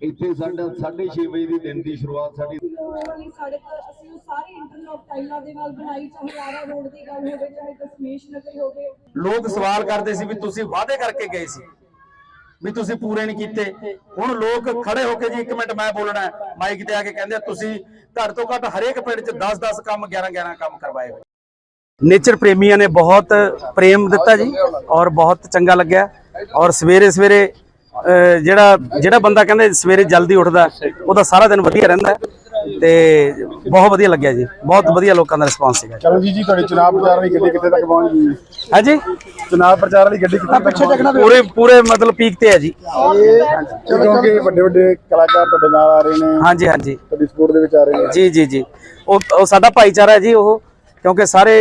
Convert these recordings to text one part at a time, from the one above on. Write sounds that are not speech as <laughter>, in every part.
ਇੱਥੇ ਸਾਡਾ 6:30 ਵਜੇ ਦੀ ਦਿਨ ਦੀ ਸ਼ੁਰੂਆਤ ਸਾਡੀ ਵਾਲੀ ਸੜਕ ਅਸੀਂ ਉਹ ਸਾਰੇ ਇੰਟਰਲੌਕ ਟਾਈਲਾਂ ਦੇ ਨਾਲ ਬਣਾਈ ਚਾਹੇ ਆਰਾ ਰੋਡ ਦੀ ਗੱਲ ਹੋਵੇ ਚਾਹੇ ਦਸ਼ਮੇਸ਼ ਨਗਰ ਹੋਵੇ ਲੋਕ ਸਵਾਲ ਕਰਦੇ ਸੀ ਵੀ ਤੁਸੀਂ ਵਾਅਦੇ ਕਰਕੇ ਗਏ ਸੀ ਵੀ ਤੁਸੀਂ ਪੂਰੇ ਨਹੀਂ ਕੀਤੇ। ਹੁਣ ਲੋਕ ਖੜੇ ਹੋ ਕੇ ਜੀ ਇੱਕ ਮਿੰਟ ਮੈਂ ਬੋਲਣਾ ਮਾਈਕ ਤੇ ਆ ਕੇ ਕਹਿੰਦੇ ਤੁਸੀਂ ਘੱਟ ਤੋਂ ਘੱਟ ਹਰੇਕ ਪਿੰਡ 'ਚ 10-10 ਕੰਮ 11-11 ਕੰਮ ਕਰਵਾਏ ਹੋਏ। ਨੇਚਰ ਪ੍ਰੇਮੀਆਂ ਨੇ ਬਹੁਤ ਪ੍ਰੇਮ ਦਿੱਤਾ ਜੀ ਔਰ ਬਹੁਤ ਚੰਗਾ ਲੱਗਿਆ ਔਰ ਸਵੇਰੇ ਸਵੇਰੇ ਜਿਹੜਾ ਜਿਹੜਾ ਬੰਦਾ ਕਹਿੰਦੇ ਸਵੇਰੇ ਜਲਦੀ ਉੱਠਦਾ ਉਹਦਾ ਸਾਰਾ ਦਿਨ ਵਧੀਆ ਰਹਿੰਦਾ ਤੇ ਬਹੁਤ ਵਧੀਆ ਲੱਗਿਆ ਜੀ ਬਹੁਤ ਵਧੀਆ ਲੋਕਾਂ ਦਾ ਰਿਸਪਾਂਸ ਸੀਗਾ ਚਰਨਜੀਤ ਜੀ ਤੁਹਾਡੀ ਚੁਣਾਵ ਪ੍ਰਚਾਰ ਵਾਲੀ ਗੱਡੀ ਕਿੱਥੇ ਤੱਕ ਪਹੁੰਚ ਗਈ? ਹਾਂਜੀ? ਚੁਣਾਵ ਪ੍ਰਚਾਰ ਵਾਲੀ ਗੱਡੀ ਕਿੱਥੇ ਤੱਕ ਪਹੁੰਚ ਗਈ? ਪੂਰੇ ਪੂਰੇ ਮਤਲਬ ਪੀਕ ਤੇ ਹੈ ਜੀ। ਕਿਉਂਕਿ ਵੱਡੇ ਵੱਡੇ ਕਲਾਕਾਰ ਤੁਹਾਡੇ ਨਾਲ ਆ ਰਹੇ ਨੇ। ਹਾਂਜੀ ਹਾਂਜੀ। ਤੁਹਾਡੀ ਸਪੋਰਟ ਦੇ ਵਿੱਚ ਆ ਰਹੇ ਨੇ। ਜੀ ਜੀ ਜੀ। ਉਹ ਉਹ ਸਾਡਾ ਭਾਈਚਾਰਾ ਹੈ ਜੀ ਉਹ। ਕਿਉਂਕਿ ਸਾਰੇ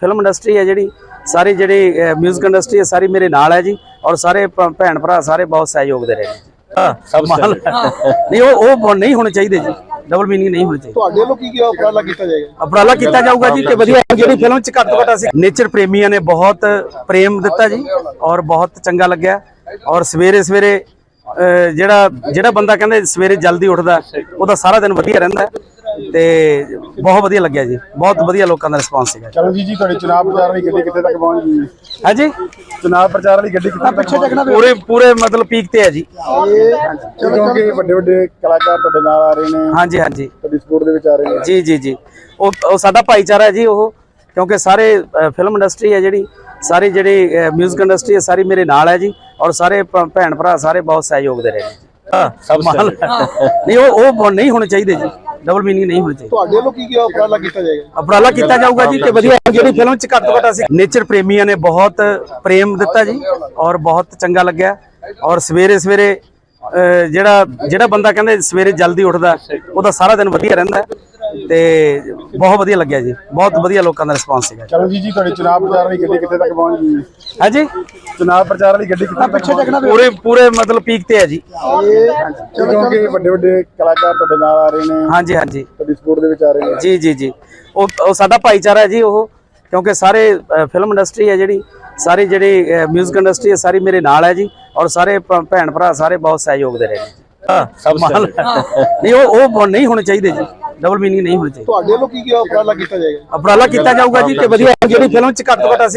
ਫਿਲਮ ਇੰਡਸਟਰੀ ਹੈ ਜਿਹੜੀ ਸਾਰੀ ਜਿਹੜੀ 뮤직 ਇੰਡਸਟਰੀ ਹੈ ਸਾਰੀ ਮੇਰੇ ਨਾਲ ਹੈ ਜੀ ਔਰ ਸਾਰੇ ਭੈਣ ਭਰਾ ਸਾਰੇ ਬਹੁਤ ਸਹਿਯੋਗ ਦੇ ਰਹੇ ਨੇ ਹਾਂ ਕਮਾਲ <laughs> ਨਹੀਂ ਉਹ ਉਹ ਨਹੀਂ ਹੋਣੇ ਚਾਹੀਦੇ ਜੀ। ਡਬਲ ਮੀਨਿੰਗ ਨਹੀਂ ਹੋਣੇ ਚਾਹੀਦੇ। ਤੁਹਾਡੇ ਵੱਲੋਂ ਕੀ ਕੀ ਉਪਰਾਲਾ ਕੀਤਾ ਜਾਏਗਾ? ਉਪਰਾਲਾ ਕੀਤਾ ਜਾਊਗਾ ਜੀ ਕਿ ਵਧੀਆ ਜਿਹੜੀ ਫਿਲਮ ਚ ਘੱਟ ਤੋਂ ਘੱਟ ਅਸੀਂ ਨੇਚਰ ਪ੍ਰੇਮੀਆਂ ਨੇ ਬਹੁਤ ਪ੍ਰੇਮ ਦਿੱਤਾ ਜੀ ਔਰ ਬਹੁਤ ਚੰਗਾ ਲੱਗਿਆ। ਔਰ ਸਵੇਰੇ ਸਵੇਰੇ ਅਹ, ਜਿਹੜਾ ਜਿਹੜਾ ਬੰਦਾ ਕਹਿੰਦੇ ਸਵੇਰੇ ਜਲਦੀ ਉੱਠਦਾ ਉਹਦਾ ਸਾਰਾ ਦਿਨ ਵਧੀਆ ਰਹਿੰਦਾ। ਹੈ ਤੇ ਬਹੁਤ ਵਧੀਆ ਲੱਗਿਆ ਜੀ। ਬਹੁਤ ਵਧੀਆ ਲੋਕਾਂ ਦਾ ਰਿਸਪਾਂਸ ਸੀਗਾ ਚਰਨਜੀਤ ਜੀ ਤੁਹਾਡੀ ਚੁਣਾਵ ਪ੍ਰਚਾਰ ਵਾਲੀ ਗੱਡੀ ਕਿੱਥੇ ਤੱਕ ਪਹੁੰਚ ਗਈ? ਹਾਂਜੀ? ਚੁਣਾਵ ਪ੍ਰਚਾਰ ਵਾਲੀ ਗੱਡੀ ਕਿੱਥੇ ਤੱਕ ਪਹੁੰਚ ਗਈ? ਪੂਰੇ ਪੂਰੇ ਮਤਲਬ ਪੀਕ ਤੇ ਹੈ ਜੀ। ਕਿਉਂਕਿ ਵੱਡੇ ਵੱਡੇ ਕਲਾਕਾਰ ਤੁਹਾਡੇ ਨਾਲ ਆ ਰਹੇ ਨੇ। ਹਾਂਜੀ ਹਾਂਜੀ। ਤੁਹਾਡੀ ਸਪੋਰਟ ਦੇ ਵਿੱਚ ਆ ਰਹੇ ਨੇ। ਜੀ ਜੀ ਜੀ। ਉਹ ਸਾਡਾ ਭਾਈਚਾਰਾ ਹੈ ਜੀ ਉਹ। ਕਿਉਂਕਿ ਸਾਰੇ ਫਿਲਮ ਇੰਡਸਟਰੀ ਹੈ ਜਿਹੜੀ। ਸਾਰੀ ਜਿਹੜੀ 뮤직 ਇੰਡਸਟਰੀ ਹੈ ਸਾਰੀ ਮੇਰੇ ਨਾਲ ਹੈ ਜੀ। ਔਰ ਸਾਰੇ ਭੈਣ ਭਰਾ ਸਾਰੇ ਬਹੁਤ ਸਹਿਯੋਗ ਦੇ ਰਹੇ ਨੇ ਹਾਂ ਕਮਾਲ ਨਹੀਂ ਉਹ ਉਹ ਨਹੀਂ ਹੋਣੇ ਚਾਹੀਦੇ ਜੀ। ਡਬਲ ਮੀਨਿੰਗ ਨਹੀਂ ਹੋਣੇ ਚਾਹੀਦੇ। ਤੁਹਾਡੇ ਵੱਲੋਂ ਕੀ ਕੀ ਉਪਰਾਲਾ ਕੀਤਾ ਜਾਏਗਾ? ਉਪਰਾਲਾ ਕੀਤਾ ਜਾਊਗਾ ਜੀ ਕਿ ਵਧੀਆ ਜਿਹੜੀ ਫਿਲਮ ਚ ਘੱਟ ਤੋਂ ਘੱਟ ਅਸੀਂ ਨੇਚਰ ਪ੍ਰੇਮੀਆਂ ਨੇ ਬਹੁਤ ਪ੍ਰੇਮ ਦਿੱਤਾ ਜੀ ਔਰ ਬਹੁਤ ਚੰਗਾ ਲੱਗਿਆ। ਔਰ ਸਵੇਰੇ ਸਵੇਰੇ ਅਹ, ਜਿਹੜਾ ਜਿਹੜਾ ਬੰਦਾ ਕਹਿੰਦੇ ਸਵੇਰੇ ਜਲਦੀ ਉੱਠਦਾ ਉਹਦਾ ਸਾਰਾ ਦਿਨ ਵਧੀਆ ਰਹਿੰਦਾ। ਹੈ ਤੇ ਬਹੁਤ ਵਧੀਆ ਲੱਗਿਆ ਜੀ। ਬਹੁਤ ਵਧੀਆ ਲੋਕਾਂ ਦਾ ਰਿਸਪਾਂਸ ਸੀਗਾ ਚਰਨਜੀਤ ਜੀ ਤੁਹਾਡੀ ਚੁਣਾਵ ਪ੍ਰਚਾਰ ਵਾਲੀ ਗੱਡੀ ਕਿੱਥੇ ਤੱਕ ਪਹੁੰਚ ਗਈ? ਹਾਂਜੀ? ਚੁਣਾਵ ਪ੍ਰਚਾਰ ਵਾਲੀ ਗੱਡੀ ਕਿੱਥੇ ਪਹੁੰਚ ਗਈ? ਪੂਰੇ ਪੂਰੇ ਮਤਲਬ ਪੀਕ ਤੇ ਹੈ ਜੀ। ਕਿਉਂਕਿ ਵੱਡੇ ਵੱਡੇ ਕਲਾਕਾਰ ਤੁਹਾਡੇ ਨਾਲ ਆ ਰਹੇ ਨੇ। ਹਾਂਜੀ ਹਾਂਜੀ। ਤੁਹਾਡੀ ਸਪੋਰਟ ਦੇ ਵਿੱਚ ਆ ਰਹੇ ਨੇ। ਜੀ ਜੀ ਜੀ। ਉਹ ਸਾਡਾ ਭਾਈਚਾਰਾ ਹੈ ਜੀ ਉਹ ਕਿਉਂਕਿ ਸਾਰੇ ਫਿਲਮ ਇੰਡਸਟਰੀ ਹੈ ਜਿਹੜੀ ਸਾਰੀ ਜਿਹੜੀ 뮤직 ਇੰਡਸਟਰੀ ਹੈ ਸਾਰੀ ਮੇਰੇ ਨਾਲ ਹੈ ਜੀ ਔਰ ਸਾਰੇ ਭੈਣ ਭਰਾ ਸਾਰੇ ਬਹੁਤ ਸਹਿਯੋਗ ਦੇ ਰਹੇ ਨੇ ਹਾਂ ਕਮਾਲ ਨਹੀਂ ਉਹ ਉਹ ਨਹੀਂ ਹੋਣੇ ਚਾਹੀਦੇ ਜੀ। ਡਬਲ ਮੀਨਿੰਗ ਨਹੀਂ ਹੋਣੇ ਚਾਹੀਦੇ। ਤੁਹਾਡੇ ਵੱਲੋਂ ਕੀ ਕੀ ਉਪਰਾਲਾ ਕੀਤਾ ਜਾਏਗਾ? ਉਪਰਾਲਾ ਕੀਤਾ ਜਾਊਗਾ ਜੀ ਕਿ ਵਧੀਆ ਜਿਹੜੀ ਫਿਲਮ ਚ ਘੱਟ ਤੋਂ ਘੱਟ ਅਸੀਂ